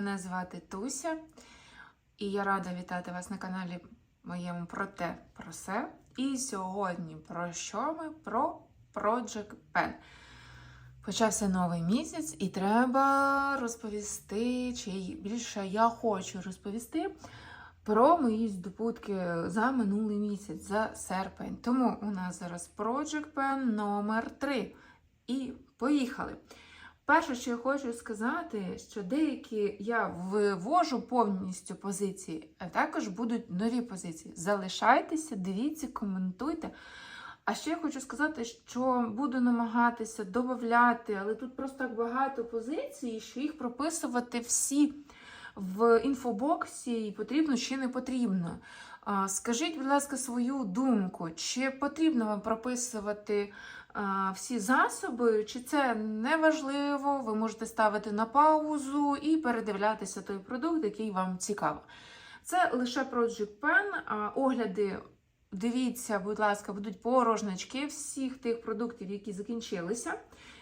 Мене звати Туся, і я рада вітати вас на каналі моєму про те, про все. І сьогодні про що ми? Про Project Pen. Почався новий місяць, і треба розповісти, чи більше я хочу розповісти про мої здобутки за минулий місяць, за серпень. Тому у нас зараз Project Pen номер 3. І поїхали. Перше, що я хочу сказати, що деякі я вивожу повністю позиції, а також будуть нові позиції. Залишайтеся, дивіться, коментуйте. А ще я хочу сказати, що буду намагатися додати, але тут просто так багато позицій, що їх прописувати всі в інфобоксі і потрібно чи не потрібно. Скажіть, будь ласка, свою думку, чи потрібно вам прописувати всі засоби, чи це не важливо, ви можете ставити на паузу і передивлятися той продукт, який вам цікаво. Це лише Project Pen, огляди. Дивіться, будь ласка, будуть порожнички всіх тих продуктів, які закінчилися.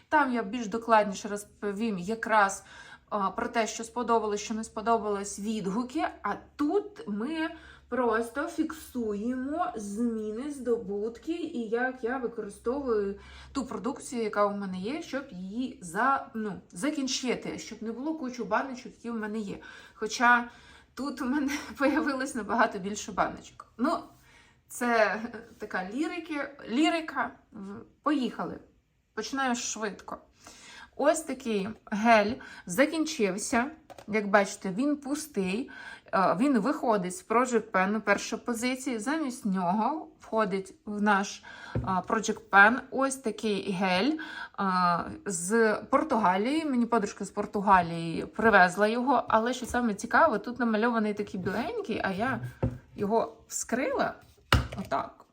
Там я більш докладніше розповім якраз про те, що сподобалось, що не сподобалось, відгуки. А тут ми просто фіксуємо зміни, здобутки і як я використовую ту продукцію, яка у мене є, щоб її за, ну, закінчити, щоб не було кучу баночок, які у мене є. Хоча тут у мене появилось набагато більше баночок. Ну, це така лірики, лірика. Поїхали. Починаю швидко. Ось такий гель закінчився. Як бачите, він пустий. Е, Він виходить з Project Pen першої позиції. Замість нього входить в наш е, Project Pen ось такий гель е, з Португалії. Мені подружка з Португалії привезла його, але що саме цікаве, тут намальований такий біленький, а я його вскрила отак.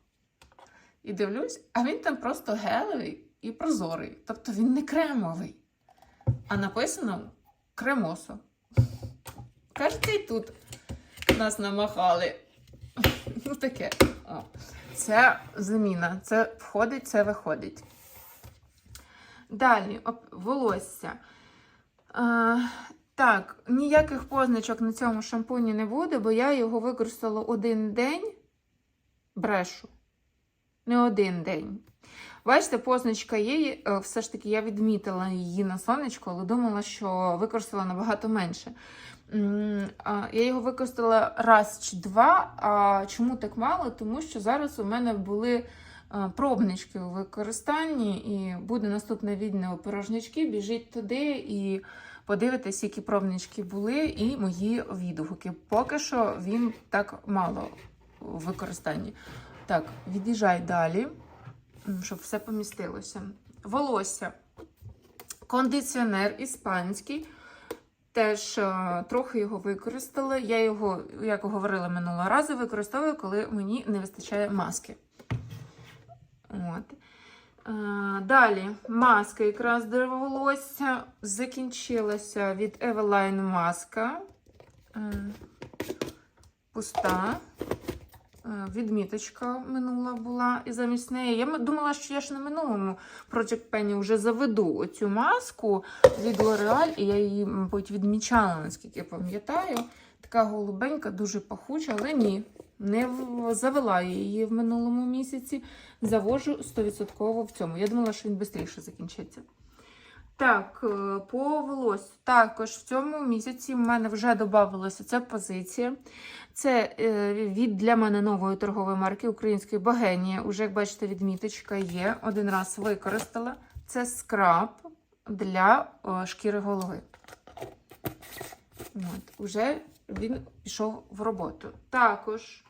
І дивлюсь, а він там просто гелевий і прозорий. Тобто він не кремовий. А написано кремосо. Кажете, і тут нас намахали. Ну, таке. О. Це заміна. Це входить, це виходить. Далі, волосся. А, так, ніяких позначок на цьому шампуні не буде, бо я його використала один день. Брешу. Не один день. Бачите, позначка є, е, все ж таки я відмітила її на сонечко, але думала, що використала набагато менше. Я його використала раз чи два. А чому так мало? Тому що зараз у мене були е, пробнички у використанні, і буде наступне відео порожнички. Біжіть туди і подивитесь, які пробнички були, і мої відгуки. Поки що він так мало у використанні. Так, від'їжджай далі, щоб все помістилося. Волосся. Кондиціонер іспанський. Теж е, трохи його використала. Я його, як говорила минулого разу, використовую, коли мені не вистачає маски. От. Е, Далі маска якраз для волосся закінчилася від Eveline маска. Е, Пуста. Е, Відміточка минула була і замість неї. Я думала, що я ж на минулому Project Penny вже заведу оцю маску від L'Oreal, і я її, мабуть, відмічала, наскільки я пам'ятаю. Така голубенька, дуже пахуча, але ні. Не завела її в минулому місяці. Завожу 100% в цьому. Я думала, що він швидше закінчиться. Так, е, по волосю. Також в цьому місяці в мене вже додавалася ця позиція. Це е, від для мене нової торгової марки української Богенія. Уже, як бачите, відміточка є. Один раз використала. Це скраб для е, шкіри голови. От, Уже він пішов в роботу. Також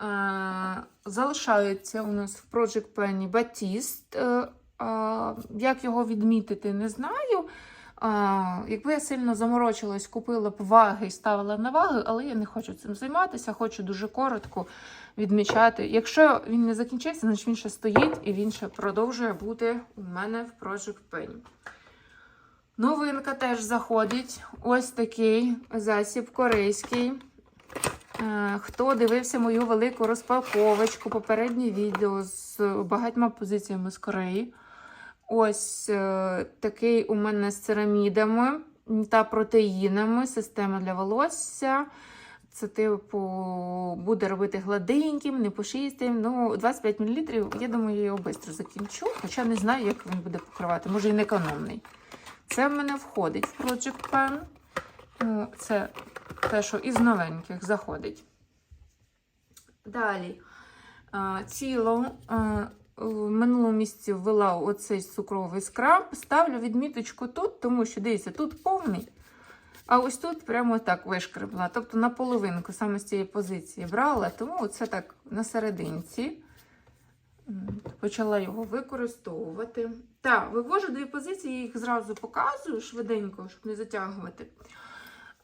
е, залишається у нас в Project Penny Batiste. Як його відмітити, не знаю. А, якби я сильно заморочилась, купила б ваги і ставила на ваги, але я не хочу цим займатися, хочу дуже коротко відмічати. Якщо він не закінчився, значить він ще стоїть і він ще продовжує бути у мене в Project Penny. Новинка теж заходить. Ось такий засіб корейський. Е, Хто дивився мою велику розпаковочку, попереднє відео з багатьма позиціями з Кореї. Ось е, такий у мене з церамідами. та протеїнами, система для волосся. Це, типу, буде робити гладеньким, не пушистим. Ну, 25 мл, я думаю, я його швидко закінчу, хоча не знаю, як він буде покривати. Може, не економний. Це в мене входить в Project Pen. Ну, Це те, що із новеньких заходить. Далі. А, Тіло а, в минулому місці ввела оцей цукровий скраб. Ставлю відміточку тут, тому що, дивіться, тут повний. А ось тут прямо так вишкребла. Тобто на половинку саме з цієї позиції брала, тому це так на серединці. Почала його використовувати. Так, вивожу дві позиції, я їх зразу показую швиденько, щоб не затягувати.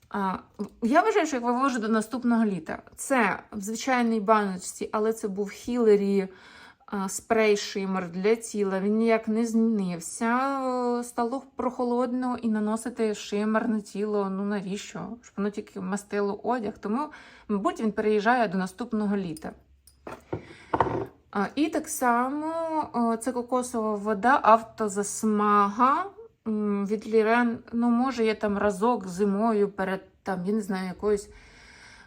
А, я вважаю, що як вивожу до наступного літа. Це в звичайній баночці, але це був Хілері спрей шимер для тіла. Він ніяк не змінився. Е, Стало прохолодно і наносити шимер на тіло. Ну навіщо? Щоб воно тільки мастило одяг. Тому, мабуть, він переїжджає до наступного літа. І так само е, це кокосова вода, автозасмага від Лірен. Ну, може, я там разок зимою перед там, я не знаю, якоюсь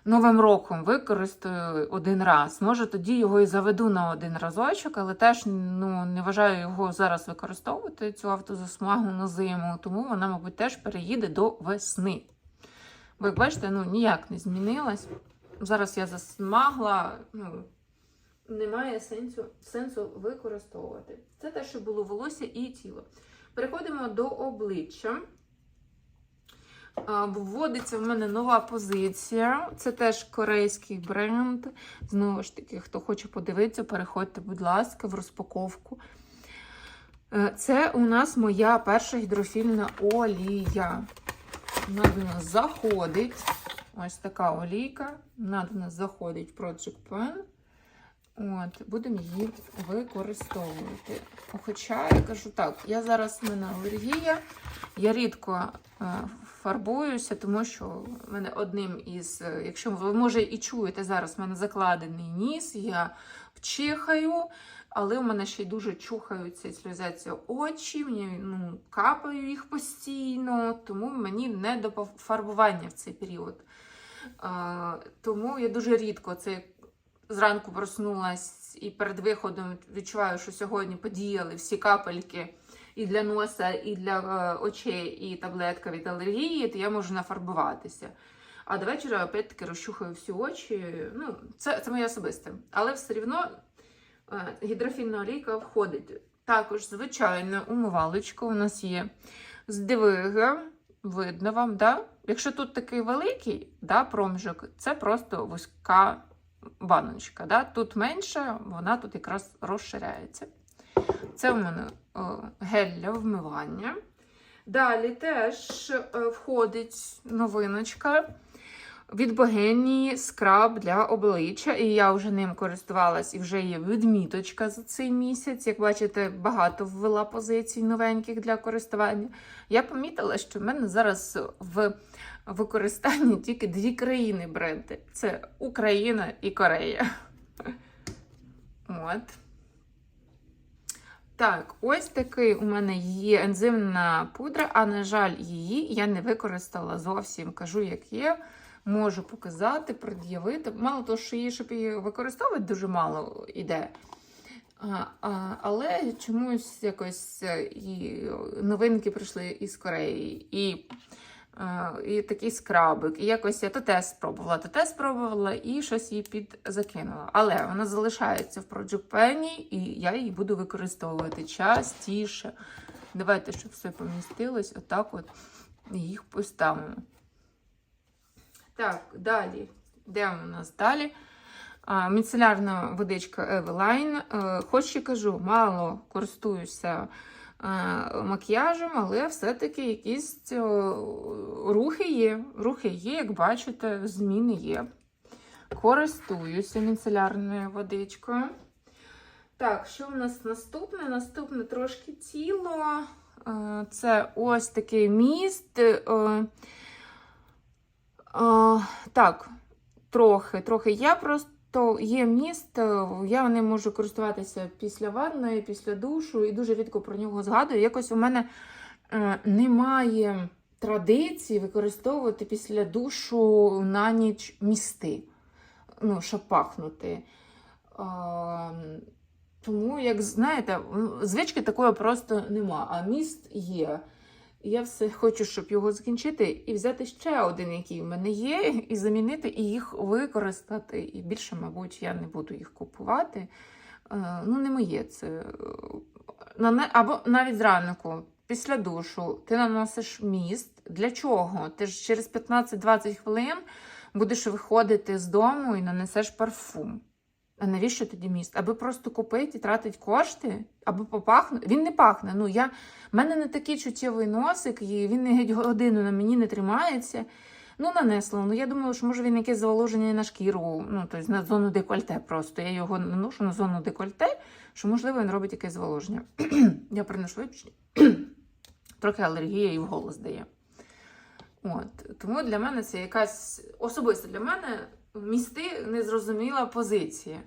Новим роком використаю один раз. Може, тоді його і заведу на один разочок, але теж ну, не вважаю його зараз використовувати, цю автозасмагу на зиму, тому вона, мабуть, теж переїде до весни. Бо, як бачите, ну, ніяк не змінилась. Зараз я засмагла, ну, немає сенсу, сенсу використовувати. Це те, що було волосся і тіло. Переходимо до обличчя. Вводиться в мене нова позиція. Це теж корейський бренд. Знову ж таки, хто хоче подивитися, переходьте, будь ласка, в розпаковку. Е, Це у нас моя перша гідрофільна олія. Вона до нас заходить. Ось така олійка. Вона до нас заходить в Project Pen. От, будемо її використовувати. Хоча я кажу так, я зараз в мене алергія, я рідко е, фарбуюся, тому що в мене одним із, е, якщо ви може і чуєте, зараз в мене закладений ніс, я вчихаю, але у мене ще й дуже чухаються сльозяться очі, мені ну, капаю їх постійно, тому мені не до фарбування в цей період. Е, тому я дуже рідко це зранку проснулась і перед виходом відчуваю, що сьогодні подіяли всі капельки і для носа, і для е, очей, і таблетка від алергії, то я можу нафарбуватися. А до вечора опять-таки розчухаю всі очі. Ну, це, це моє особисте. Але все рівно е, гідрофільна олійка входить. Також, звичайно, умивалочка у нас є з дивига. Видно вам, да? Якщо тут такий великий да, проміжок, це просто вузька баночка. Да? Тут менше, вона тут якраз розширяється. Це у мене о, гель для вмивання. Далі теж е, входить новиночка від Богенії скраб для обличчя. І я вже ним користувалась, і вже є відміточка за цей місяць. Як бачите, багато ввела позицій новеньких для користування. Я помітила, що в мене зараз в використанні тільки дві країни бренди: це Україна і Корея. От. Так, ось такий у мене є ензимна пудра, а, на жаль, її я не використала зовсім. Кажу, як є. Можу показати, пред'явити. Мало того, що її, щоб її використовувати, дуже мало іде. А, а, але чомусь якось е, і новинки прийшли із Кореї. І і такий скрабик. І якось я то те спробувала, то те спробувала і щось її підзакинула. Але вона залишається в Project Penny, і я її буду використовувати частіше. Давайте, щоб все помістилось, отак от їх поставимо. Так, далі. Де у нас далі? Міцелярна водичка Eveline. Е, Хоч і кажу, мало користуюся е, макіяжем, але все-таки якісь е, рухи є. Рухи є, як бачите, зміни є. Користуюся міцелярною водичкою. Так, що в нас наступне? Наступне трошки тіло. Е, Це ось такий міст. Е, так, трохи, трохи. Я просто є міст, е, я ним можу користуватися після ванної, після душу, і дуже рідко про нього згадую. Якось у мене е, немає традиції використовувати після душу на ніч місти, ну, щоб пахнути. А, тому, як знаєте, звички такої просто нема, а міст є. Я все хочу, щоб його закінчити і взяти ще один, який в мене є, і замінити, і їх використати. І більше, мабуть, я не буду їх купувати. Е, Ну, не моє це. Або навіть зранку, після душу, ти наносиш міст. Для чого? Ти ж через 15-20 хвилин будеш виходити з дому і нанесеш парфум. А навіщо тоді міст? Аби просто купити і тратити кошти, аби попахнути. Він не пахне. Ну, я... В мене не такий чуттєвий носик, і він не геть годину на мені не тримається. Ну, нанесла. Ну, я думала, що може він якесь зволоження на шкіру, ну, тобто на зону декольте просто. Я його наношу на зону декольте, що, можливо, він робить якесь зволоження. я приношу. Трохи алергія і в голос дає. От. Тому для мене це якась особисто для мене місти незрозуміла позиція.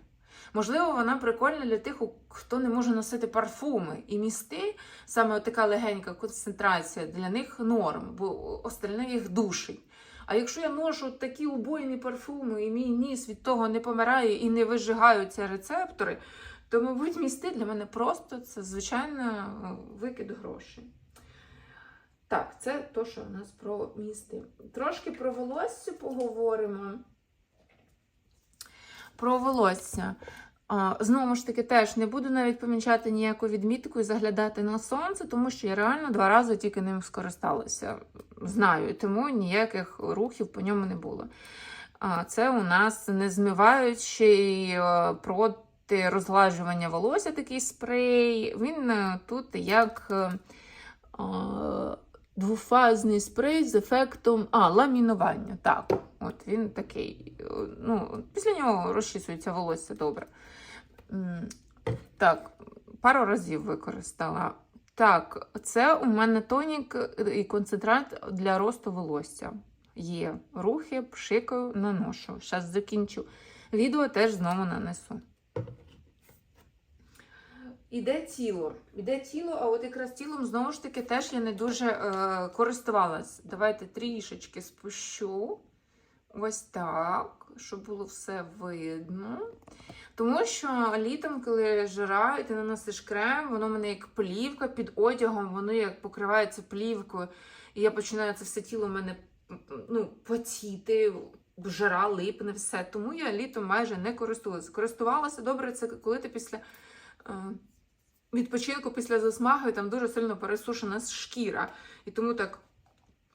Можливо, вона прикольна для тих, хто не може носити парфуми. І місти, саме така легенька концентрація, для них норм, бо остальне їх душить. А якщо я ношу такі убойні парфуми, і мій ніс від того не помирає і не вижигаються рецептори, то, мабуть, місти для мене просто це звичайно викид грошей. Так, це то, що у нас про місти. Трошки про волосся поговоримо. Про волосся. Знову ж таки, теж не буду навіть помічати ніяку відмітку і заглядати на сонце, тому що я реально два рази тільки ним скористалася. Знаю, тому ніяких рухів по ньому не було. Це у нас не змиваючий е, проти розглажування волосся такий спрей. Він е, тут як е, двофазний спрей з ефектом а, ламінування. Так, от він такий. е, Ну, після нього розчісується волосся добре. Так, пару разів використала. Так, це у мене тонік і концентрат для росту волосся. Є рухи, пшикаю, наношу. Зараз закінчу. Відео теж знову нанесу. Іде тіло. Іде тіло, а от якраз тілом знову ж таки теж я не дуже е, користувалась. Давайте трішечки спущу. Ось так, щоб було все видно. Тому що літом, коли жара, і ти наносиш крем, воно в мене як плівка під одягом, воно як покривається плівкою. І я починаю це все тіло в мене ну, потіти, жара липне, все. Тому я літом майже не користувалася. Користувалася добре, це коли ти після е, відпочинку, після засмаги, там дуже сильно пересушена шкіра. І тому так.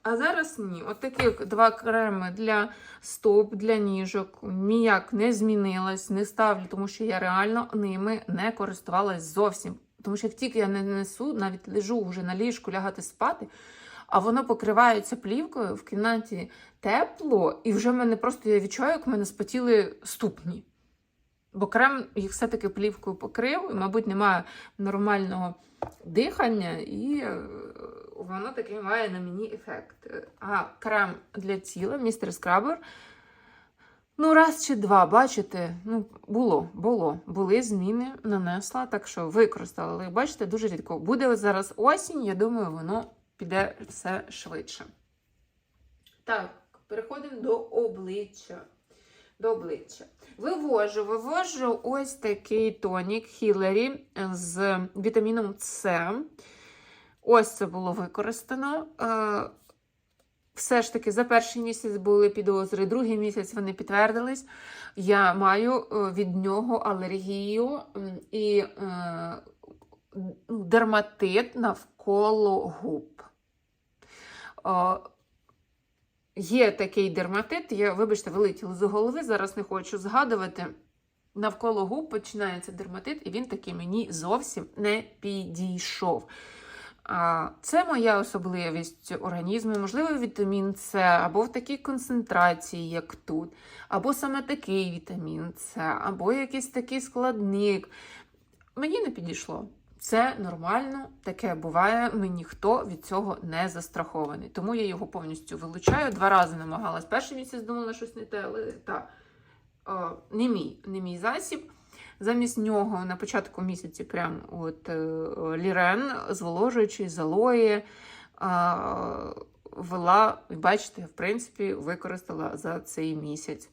А зараз ні. От таких два креми для стоп, для ніжок ніяк не змінилась, не ставлю, тому що я реально ними не користувалась зовсім. Тому що як тільки я не несу, навіть лежу вже на ліжку лягати спати, а воно покривається плівкою в кімнаті тепло, і вже в мене просто я відчуваю, як мене спотіли ступні. Бо крем їх все-таки плівкою покрив, і, мабуть, немає нормального дихання, і е, воно таки має на мені ефект. А крем для тіла, містер Скрабер. Ну, раз чи два, бачите, ну, було, було, були зміни, нанесла, так що використала. Але бачите, дуже рідко. Буде зараз осінь, я думаю, воно піде все швидше. Так, переходимо до обличчя. До обличчя. Вивожу, вивожу ось такий тонік Хілері з вітаміном С. Ось це було використано. Е, Все ж таки, за перший місяць були підозри, другий місяць вони підтвердились. Я маю е, від нього алергію і е, дерматит навколо губ. Є такий дерматит, я, вибачте, вилетіла з голови, зараз не хочу згадувати. Навколо губ починається дерматит, і він таки мені зовсім не підійшов. Це моя особливість організму, можливо, вітамін С, або в такій концентрації, як тут, або саме такий вітамін С, або якийсь такий складник. Мені не підійшло. Це нормально, таке буває, ми ніхто від цього не застрахований. Тому я його повністю вилучаю. Два рази намагалась. Перший місяць думала, щось не те, але та, о, не, мій, не мій засіб. Замість нього на початку місяці прям от е, лірен, зволожуючий, залої, а, ввела, бачите, в принципі, використала за цей місяць.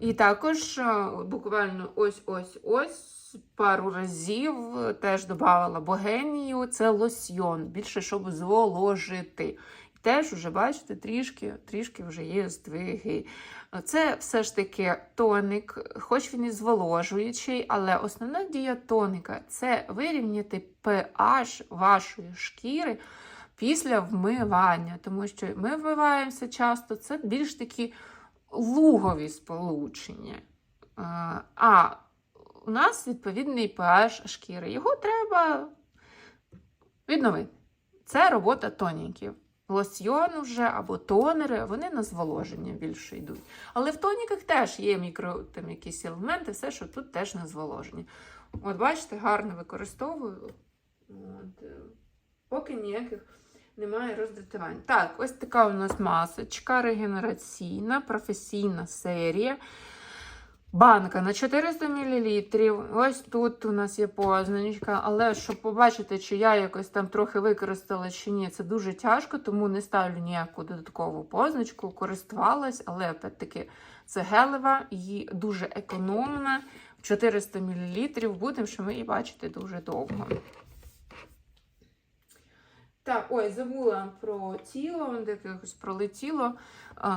І також буквально ось-ось-ось пару разів теж додавала богенію, це лосьйон, більше щоб зволожити. І теж вже, бачите, трішки, трішки вже є здвиги. Це все ж таки тоник, хоч він і зволожуючий, але основна дія тоника це вирівняти pH вашої шкіри після вмивання. Тому що ми вмиваємося часто, це більш такі лугові сполучення. Е, А у нас відповідний pH шкіри. Його треба відновити. Це робота тоніків. Лосьйон вже або тонери, вони на зволоження більше йдуть. Але в тоніках теж є мікро, там, якісь елементи, все, що тут теж на зволоження. От бачите, гарно використовую. От. е, Поки ніяких немає роздратувань. Так, ось така у нас масочка регенераційна, професійна серія. Банка на 400 мл. Ось тут у нас є позначка, але щоб побачити, чи я якось там трохи використала чи ні, це дуже тяжко, тому не ставлю ніяку додаткову позначку, користувалась, але опять-таки це гелева, її дуже економна. 400 мл. Будемо, що ми її бачити дуже довго. Так, ой, забула про тіло, он якось пролетіло.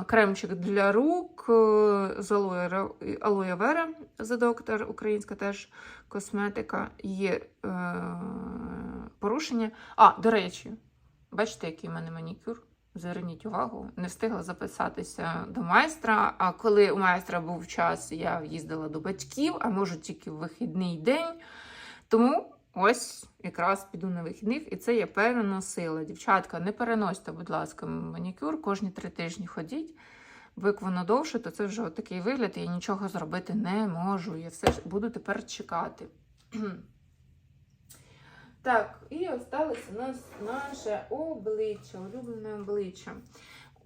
Кремчик для рук е, з алоє, вера за доктор, українська теж косметика. Є е, порушення. А, до речі, бачите, який в мене манікюр? Зверніть увагу, не встигла записатися до майстра. А коли у майстра був час, я їздила до батьків, а може тільки в вихідний день. Тому ось якраз піду на вихідних, і це я переносила. Дівчатка, не переносьте, будь ласка, манікюр, кожні три тижні ходіть. Бо як воно довше, то це вже такий вигляд, і я нічого зробити не можу. Я все ж буду тепер чекати. Так, і осталось у нас наше обличчя, улюблене обличчя.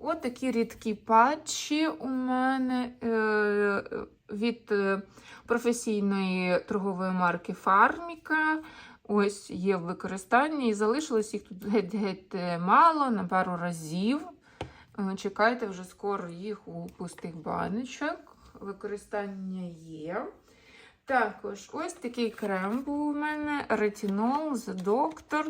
От такі рідкі патчі у мене е, від е, професійної торгової марки Фарміка. Ось є в використанні. І залишилось їх тут геть-геть е, мало, на пару разів. Чекайте вже скоро їх у пустих баночок. Використання є. Також ось такий крем був у мене ретинол з доктор.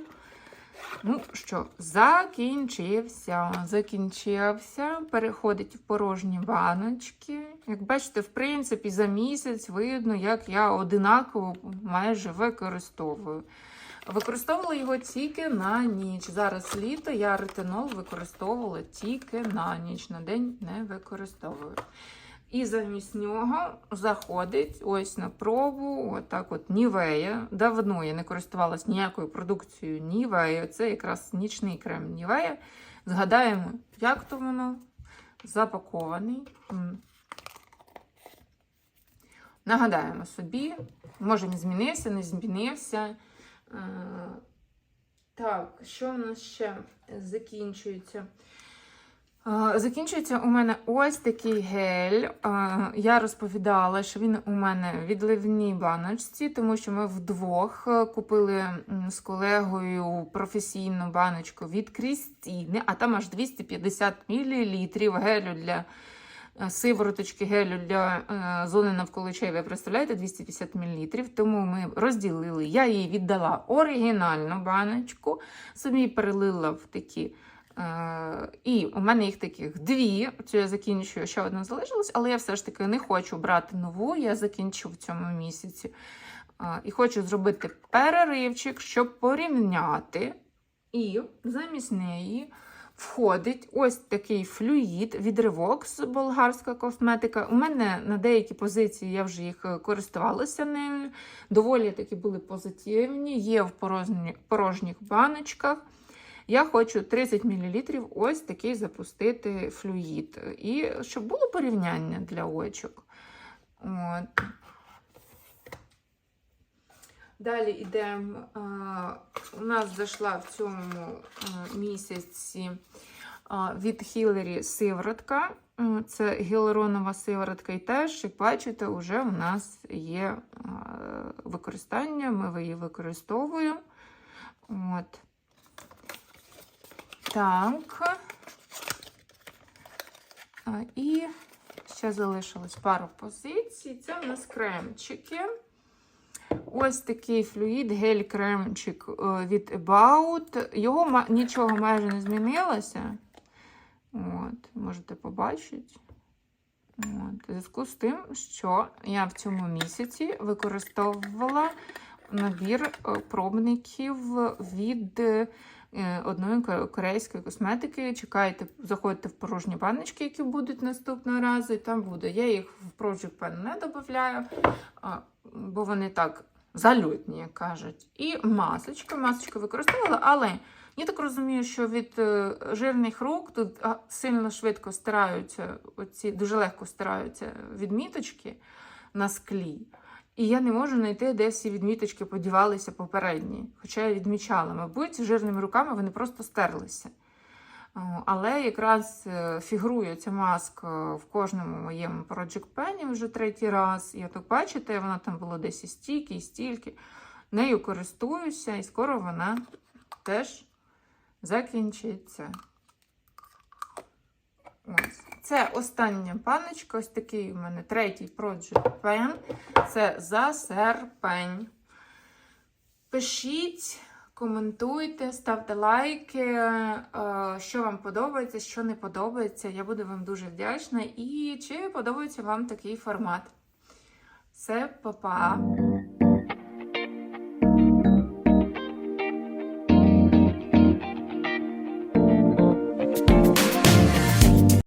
Ну що, закінчився. Закінчився. Переходить в порожні баночки. Як бачите, в принципі, за місяць видно, як я одинаково майже використовую. Використовувала його тільки на ніч. Зараз літо я ретинол використовувала тільки на ніч. На день не використовую. І замість нього заходить ось на пробу, отак от Нівея. Давно я не користувалась ніякою продукцією Нівея. Це якраз нічний крем Нівея. Згадаємо, як то воно запакований. Нагадаємо собі, може він змінився, не змінився. Е, Так, що в нас ще закінчується? Закінчується у мене ось такий гель. Я розповідала, що він у мене в відливній баночці, тому що ми вдвох е, купили з колегою професійну баночку від Крістіни, а там аж 250 мл гелю для е, сивороточки гелю для е, зони. Ви представляєте, 250 мл. Тому ми розділили. Я їй віддала оригінальну баночку, собі перелила в такі. Е, І у мене їх таких дві. Цю я закінчую, ще одна залишилась, але я все ж таки не хочу брати нову. Я закінчу в цьому місяці. Е, І хочу зробити переривчик, щоб порівняти. І замість неї входить ось такий флюїд від Revox, болгарська косметика. У мене на деякі позиції я вже їх е, користувалася ними. Доволі такі були позитивні, є в порожніх баночках. Я хочу 30 мл ось такий запустити флюїд. І щоб було порівняння для очок. От. Далі йдемо. У нас зайшла в цьому місяці від Хілері сиворотка. Це гіалуронова сиворотка. І теж, як бачите, вже у нас є використання. Ми її використовуємо. От. Так. І ще залишилось пару позицій. Це у нас кремчики. Ось такий флюїд гель-кремчик е, від About. Його нічого майже не змінилося. От, можете побачити. От. У зв'язку з тим, що я в цьому місяці використовувала набір е, пробників від е, одної корейської косметики. Чекайте, заходьте в порожні баночки, які будуть наступного разу, і там буде. Я їх в Project Pen не додаю, бо вони так зальотні, як кажуть. І масочка. Масочку використовувала, але я так розумію, що від е, жирних рук тут сильно швидко стираються, оці, дуже легко стираються відміточки на склі. І я не можу знайти, де всі відміточки подівалися попередні. Хоча я відмічала, мабуть, жирними руками вони просто стерлися. Але якраз е, фігурує ця маска в кожному моєму Project Pen вже третій раз. І от бачите, вона там було десь і стільки, і стільки. Нею користуюся, і скоро вона теж закінчиться. Ось. Це остання паночка, ось такий у мене третій Project Pen. Це за серпень. Пишіть, коментуйте, ставте лайки, е, що вам подобається, що не подобається. Я буду вам дуже вдячна. І чи подобається вам такий формат. Все, па-па!